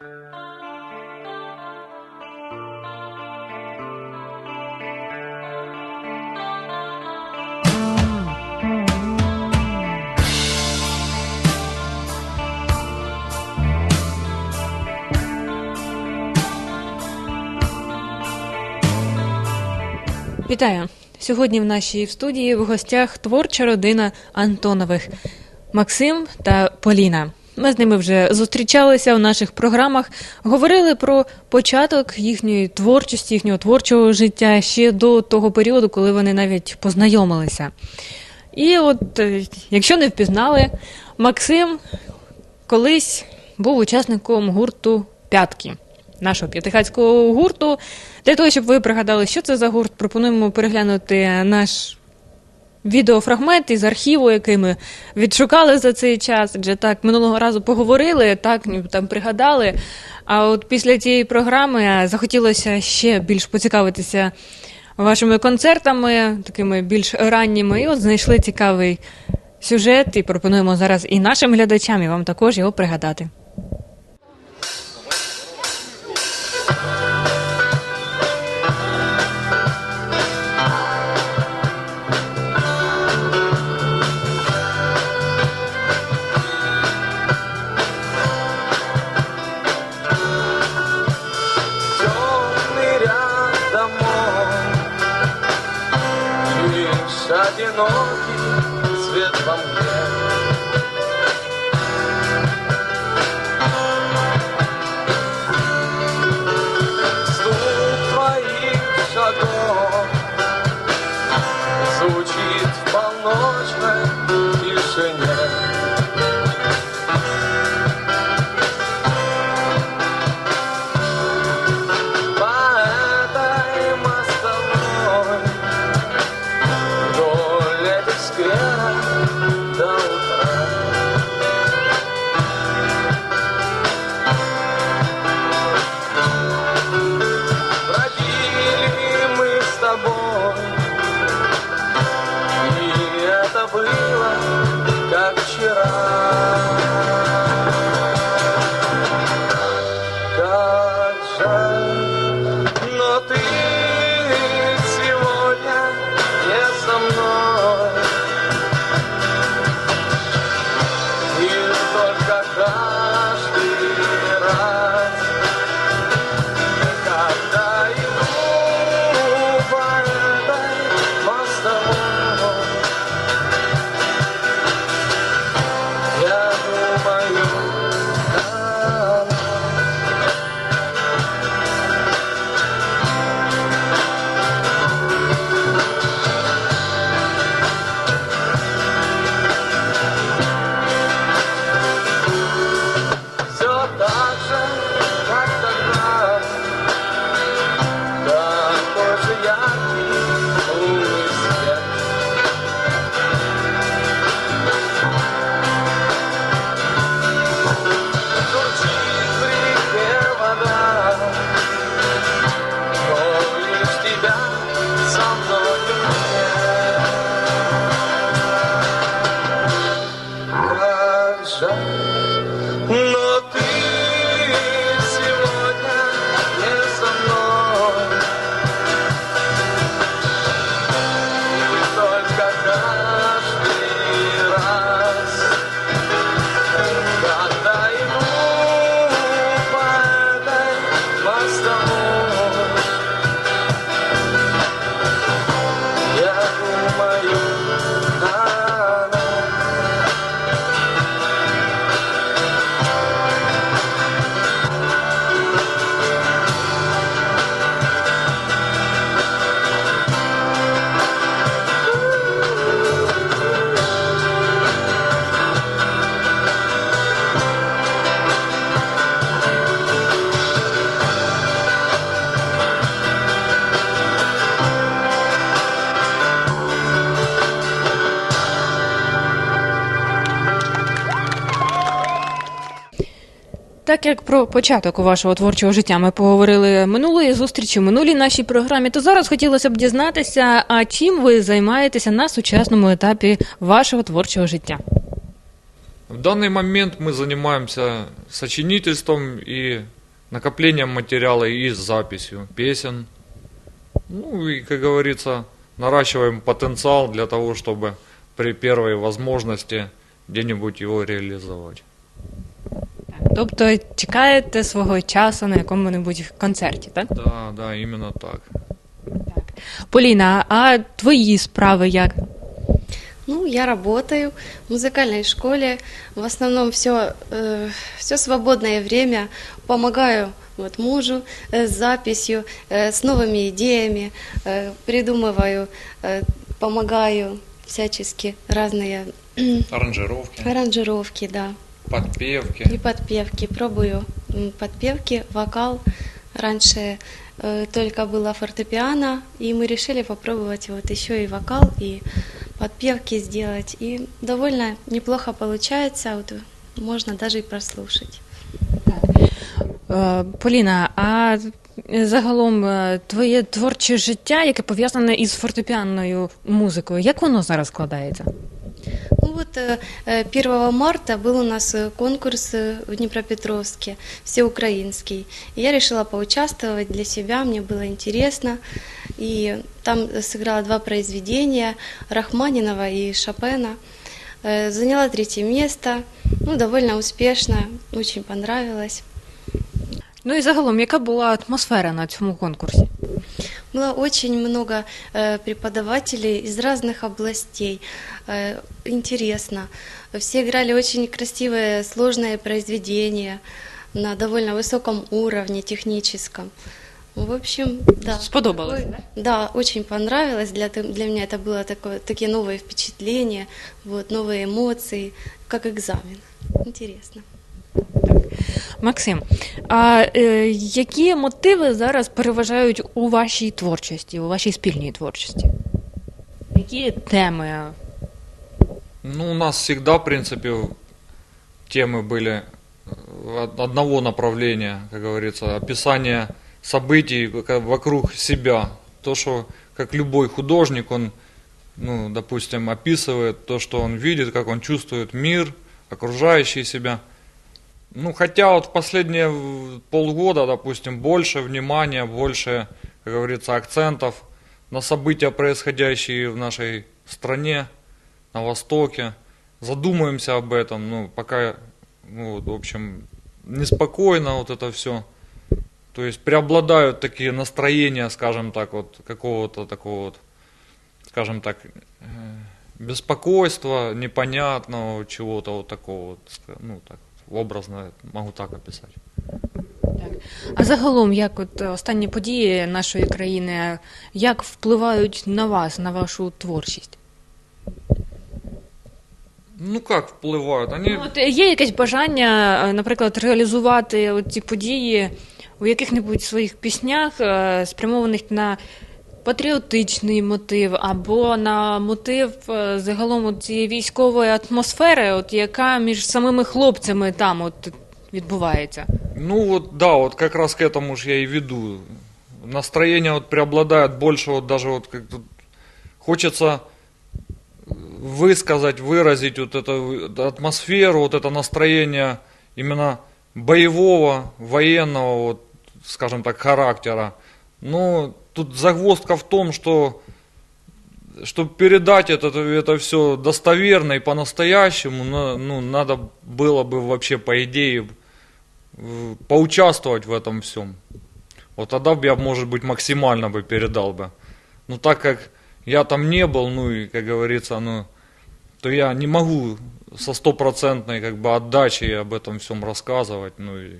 Вітаю! Сьогодні в нашій студії в гостях творча родина Антонових Максим та Поліна. Ми з ними вже зустрічалися в наших програмах, говорили про початок їхньої творчості, їхнього творчого життя ще до того періоду, коли вони навіть познайомилися. І от, е, якщо не впізнали, Максим колись був учасником гурту П'ятки нашого п'ятихатського гурту. Для того, щоб ви пригадали, що це за гурт, пропонуємо переглянути наш відеофрагмент із архіву, який ми відшукали за цей час. Адже так минулого разу поговорили, так там пригадали. А от після цієї програми захотілося ще більш поцікавитися вашими концертами, такими більш ранніми. І от знайшли цікавий сюжет і пропонуємо зараз і нашим глядачам, і вам також його пригадати. thing Так як про початок вашого творчого життя ми поговорили минулої зустрічі, в минулій нашій програмі, то зараз хотілося б дізнатися, а чим ви займаєтеся на сучасному етапі вашого творчого життя? В данный момент мы занимаемся сочинительством и накоплением материала и записью песен. Ну и, как говорится, наращиваем потенциал для того, чтобы при первой возможности где-нибудь его реализовать. Тобто чекаєте свого часу на якому-небудь концерті, так? Да, да, именно так. Поліна, а твої справи як? Ну, я работаю в музыкальной школе. В основном все, все свободное время помогаю вот, мужу э, с записью, э, с новыми идеями, э, придумываю, э, помогаю всячески разные Аранжировки, аранжировки, да, подпевки. и подпевки. Пробую м, подпевки, вокал. Раньше э, только было фортепиано, и мы решили попробовать вот еще и вокал, и подпевки сделать. И довольно неплохо получается, вот, можно даже и прослушать. Е, Поліна, а загалом е, твоє творче життя, яке пов'язане із фортепіанною музикою, як воно зараз складається? Вот э, э, 1 марта был у нас э, конкурс э, в Днепропетровске, всеукраинский. И я решила поучаствовать для себя, мне было интересно. И там сыграла два произведения Рахманинова и Шопена. Заняла третье место, ну, довольно успешно, очень понравилось. Ну і загалом, яка була атмосфера на цьому конкурсі? Было очень много э, преподавателей из разных областей. Э, интересно. Все играли очень красивые, сложные произведения на довольно высоком уровне техническом. В общем, да. Сподобалось, Такой- Да, очень понравилось. Для, для меня это было такое, такие новые впечатления, вот, новые эмоции, как экзамен. Интересно. Максим, а е, які мотиви зараз переважають у вашій творчості, у вашій спільній творчості? Які теми? Ну, у нас всегда, в принципе, темы были э, од- одного направления, как говорится, описание событий ка- вокруг себя. То, что, как любой художник, он, ну, допустим, описывает то, что он видит, как он чувствует мир, окружающий себя. ну, хотя вот последние в- полгода, допустим, больше внимания, больше, как говорится, акцентов на события, происходящие в нашей стране, на Востоке. Задумаемся об этом, ну, пока, ну, вот, в общем, неспокойно вот это все. То есть преобладают такие настроения, скажем так, вот какого-то такого вот, скажем так, э, беспокойства, непонятного чего-то вот такого вот, ну, так, образно могу так описать. А загалом, як от е, останні події нашої країни, як впливають на вас, на вашу творчість? Ну как впливают? Они... Ну, От є якесь бажання, е, наприклад, реалізувати ці події у яких-небудь своїх піснях, е, спрямованих на патріотичний мотив або на мотив е, загалом от цієї військової атмосфери, от яка між самими хлопцями там от відбувається. Ну вот да, вот как раз к этому же я и веду. Настроение вот преобладает больше вот даже вот как тут хочется высказать, выразить вот эту атмосферу, вот это настроение именно боевого, военного, вот, скажем так, характера. Но тут загвоздка в том, что чтобы передать это, это все достоверно и по-настоящему, на- ну, надо было бы вообще, по идее, в- поучаствовать в этом всем. Вот тогда бы я, может быть, максимально бы передал бы. Но так как я там не был, ну и, как говорится, ну, то я не могу со стопроцентной как бы отдачей об этом всем рассказывать, ну и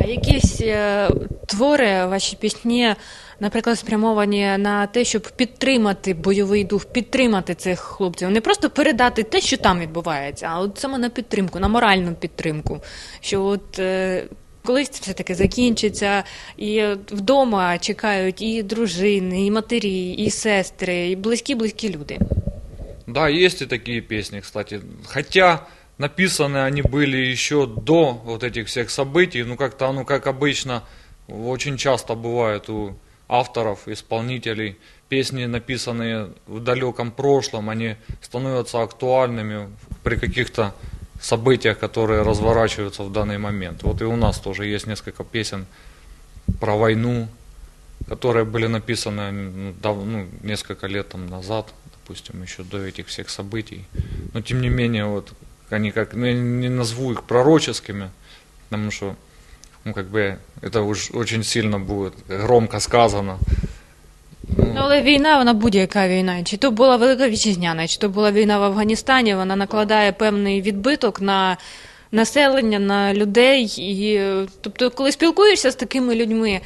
А якісь е, твори, ваші пісні, наприклад, спрямовані на те, щоб підтримати бойовий дух, підтримати цих хлопців, не просто передати те, що там відбувається, а от саме на підтримку, на моральну підтримку. Що от е, колись це все таки закінчиться, і от вдома чекають і дружини, і матері, і сестри, і близькі близькі люди. Да, есть и такие песни, кстати. Хотя написаны они были еще до вот этих всех событий, ну как-то оно, как обычно, очень часто бывает у авторов, исполнителей, песни, написанные в далеком прошлом, они становятся актуальными при каких-то событиях, которые разворачиваются в данный момент. Вот и у нас тоже есть несколько песен про войну, которые были написаны ну, дав- ну, несколько лет там назад, допустим, еще до этих всех событий. Но тем не менее, вот они как, ну, я не назову их пророческими, потому что, ну, как бы, это уж очень сильно будет громко сказано. Ну, але війна, вона будь-яка війна. Чи то була Велика Вітчизняна, чи то була війна в Афганістані, вона накладає певний відбиток на населення, на людей. І, е, тобто, коли спілкуєшся з такими людьми,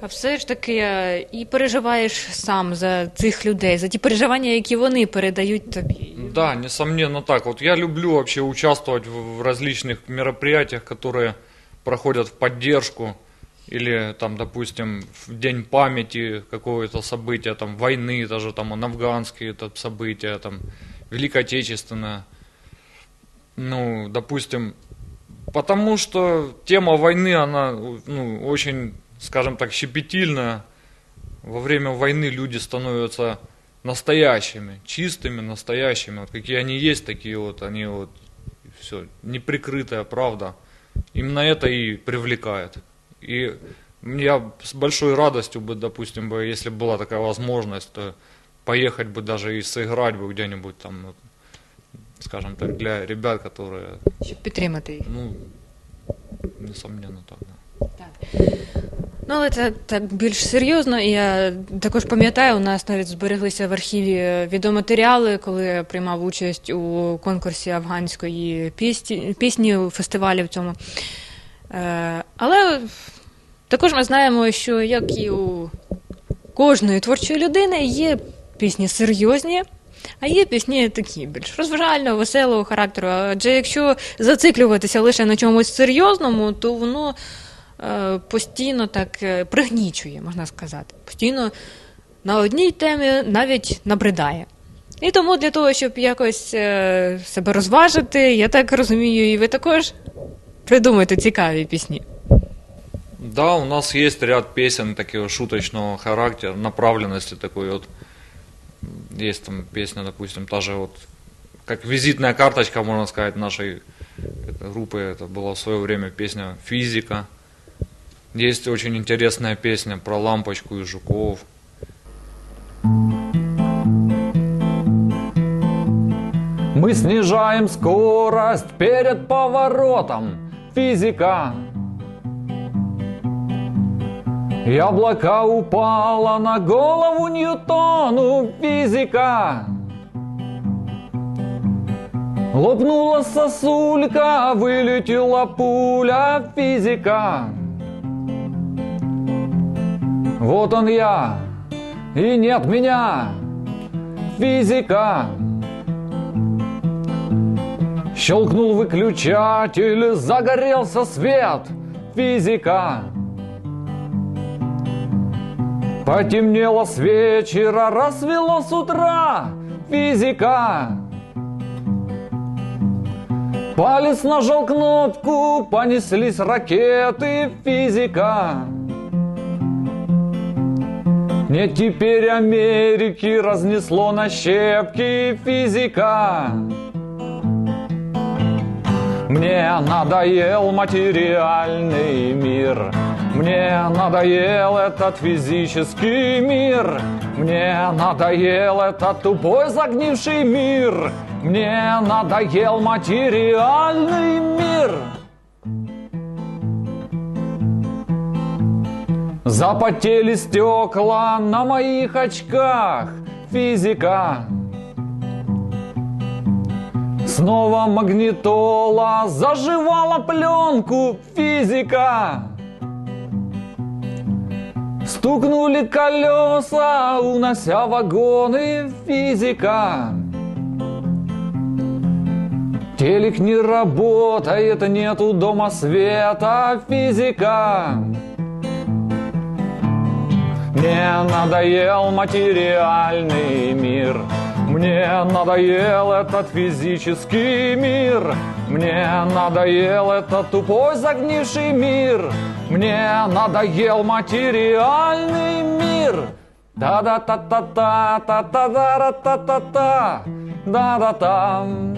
а все ж таки е, і переживаєш сам за цих людей, за ті переживання, які вони передають тобі. Да, несомненно так. Вот я люблю вообще участвовать в, в различных мероприятиях, которые проходят в поддержку или там, допустим, в день памяти какого-то события, там войны, даже там афганские это события, там Великая. Ну, допустим, потому что тема войны, она ну, очень, скажем так, щепетильная. Во время войны люди становятся настоящими, чистыми, настоящими. Вот какие они есть, такие вот, они вот, все, неприкрытая правда. Именно это и привлекает. И я с большой радостью бы, допустим, бы, если бы была такая возможность, то поехать бы даже и сыграть бы где-нибудь там, скажем так, для ребят, которые, Щоб підтримати їх. ну, несомненно так, да. Так. Ну, але це так більш серйозно. І я також пам'ятаю, у нас навіть збереглися в архіві відеоматеріали, коли я приймав участь у конкурсі афганської пісні, пісні фестивалі в цьому. Е, але також ми знаємо, що як і у кожної творчої людини є пісні серйозні. А є пісні такі більш розважального, веселого характеру. Адже якщо зациклюватися лише на чомусь серйозному, то воно е, постійно так е, пригнічує, можна сказати. Постійно на одній темі навіть набридає. І тому для того, щоб якось е, себе розважити, я так розумію, і ви також придумаєте цікаві пісні. Да, у нас есть ряд песен такого шуточного характера, направленности такой вот. Есть там песня, допустим, та же вот, как визитная карточка, можно сказать, нашей этой группы. Это была в свое время песня «Физика». Есть очень интересная песня про лампочку и жуков. Мы снижаем скорость перед поворотом. Физика. Яблоко упало на голову Ньютону. Физика. Лопнула сосулька, вылетела пуля. Физика. Вот он я, и нет меня. Физика. Щелкнул выключатель, загорелся свет. Физика. Потемнело с вечера, рассвело с утра. Физика. Палец нажал кнопку, понеслись ракеты. Физика. Нет теперь Америки, разнесло на щепки. Физика. Мне надоел материальный мир. Мне надоел этот физический мир. Мне надоел этот тупой загнивший мир. Мне надоел материальный мир. Запотели стекла на моих очках. Физика. Снова магнитола заживала пленку. Физика. Стукнули колеса, унося вагоны. Физика. Телек не работает, нету дома света. Физика. Мне надоел материальный мир. Мне надоел этот физический мир. Мне надоел этот тупой загнивший мир. Мне надоел материальный мир. Да-да-та-та-та, та-та-да-та-та-та, да-да-там.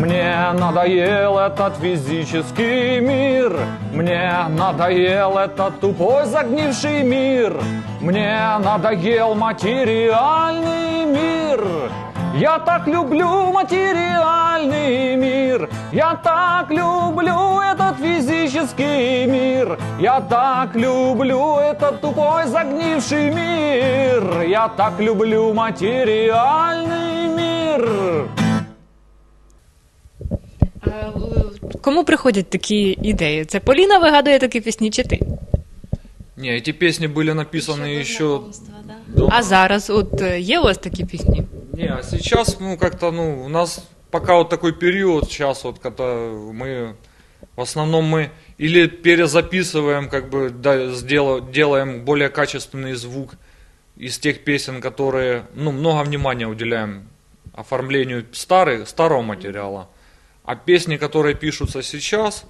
Мне надоел этот физический мир. Мне надоел этот тупой загнивший мир. Мне надоел материальный мир. Я так люблю материальный мир. Я так люблю этот физический мир. Я так люблю этот тупой загнивший мир. Я так люблю материальный мир Кому приходять такі ідеї? Це Поліна вигадує такі пісні чи ти? Не, эти песни были написаны до еще... знакомства, да. до- А зараз от е, є у вас такі пісні? Не, а сейчас, ну, как-то, ну, у нас пока вот такой период сейчас, вот, когда мы, в основном мы или перезаписываем, как бы, да, сдела- делаем более качественный звук из тех песен, которые, ну, много внимания уделяем оформлению старой, старого материала. А песни, которые пишутся сейчас,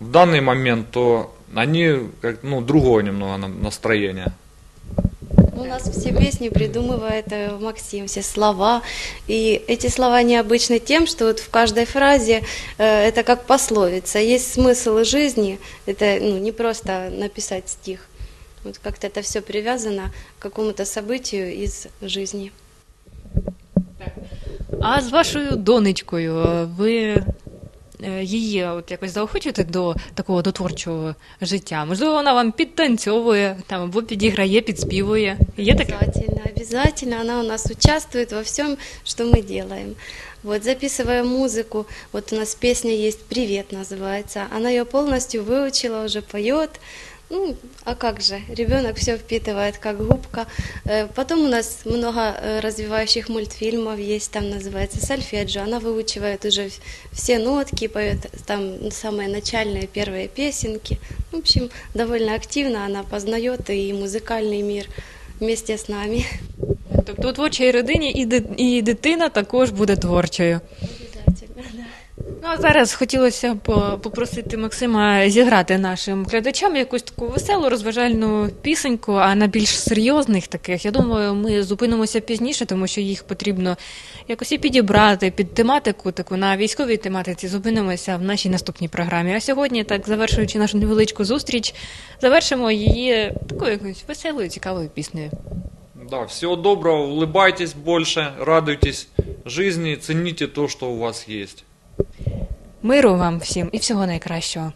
в данный момент, то они, как, ну, другое немного на- настроение. Ну, У нас все песни придумывает э, Максим, все слова. И эти слова необычны тем, что вот в каждой фразе э, это как пословица. Есть смысл жизни. Это ну, не просто написать стих. Вот как-то это все привязано к какому-то событию из жизни. А з вашою донечкою ви е, її от якось заохочуєте до такого до творчого життя? Можливо, вона вам підтанцьовує там або підіграє, підспівує. Є таке? Обязательно, обязательно. Она у нас участвует во всем, что мы делаем. Вот, записывая музыку, вот у нас песня есть «Привет» называется. Она ее полностью выучила, уже поет. Ну, а как же, ребенок все впитывает, как губка. Э, Потом у нас много э, развивающих мультфильмов есть, там называется «Сольфеджио». Она выучивает уже в- все нотки, поет там самые начальные первые песенки. В общем, довольно активно она познает и музыкальный мир вместе с нами. Тобто у творчій родині і, ди- і дитина також буде творчою. Ну а зараз хотілося б е, попросити Максима зіграти нашим глядачам якусь таку веселу розважальну пісеньку, а на більш серйозних таких, я думаю, ми зупинимося пізніше, тому що їх потрібно якось і підібрати під тематику, таку на військовій тематиці. Зупинимося в нашій наступній програмі. А сьогодні, так завершуючи нашу невеличку зустріч, завершимо її такою якоюсь веселою, цікавою піснею. Да, всего доброго, улыбайтесь больше, радуйтесь жизни, цените то, что у вас есть. Миру вам всім і всього найкращого.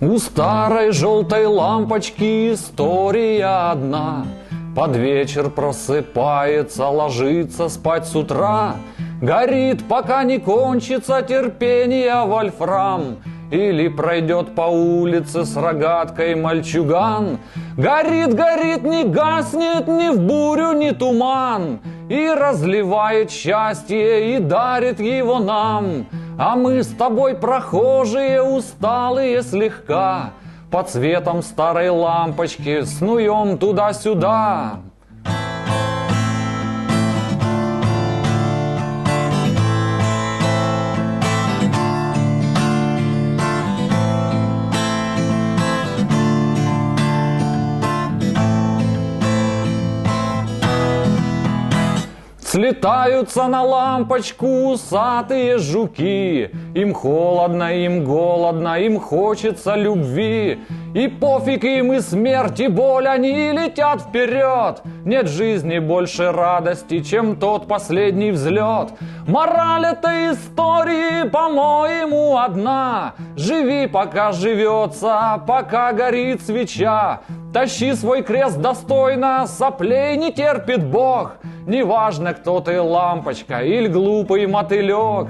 У старой желтой лампочки история одна. Под вечер просыпается, ложится спать с утра. Горит, пока не кончится терпение вольфрам. Или пройдет по улице с рогаткой мальчуган. Горит, горит, не гаснет ни в бурю, ни туман. И разливает счастье, и дарит его нам. А мы с тобой прохожие, усталые слегка, Под светом старой лампочки снуем туда-сюда. Слетаются на лампочку усатые жуки. Им холодно, им голодно, им хочется любви. И пофиг им и смерть, и боль, они летят вперед. Нет жизни больше радости, чем тот последний взлет. Мораль этой истории, по-моему, одна. Живи, пока живется, пока горит свеча. Тащи свой крест достойно, соплей не терпит Бог. Неважно, кто ты, лампочка или глупый мотылек.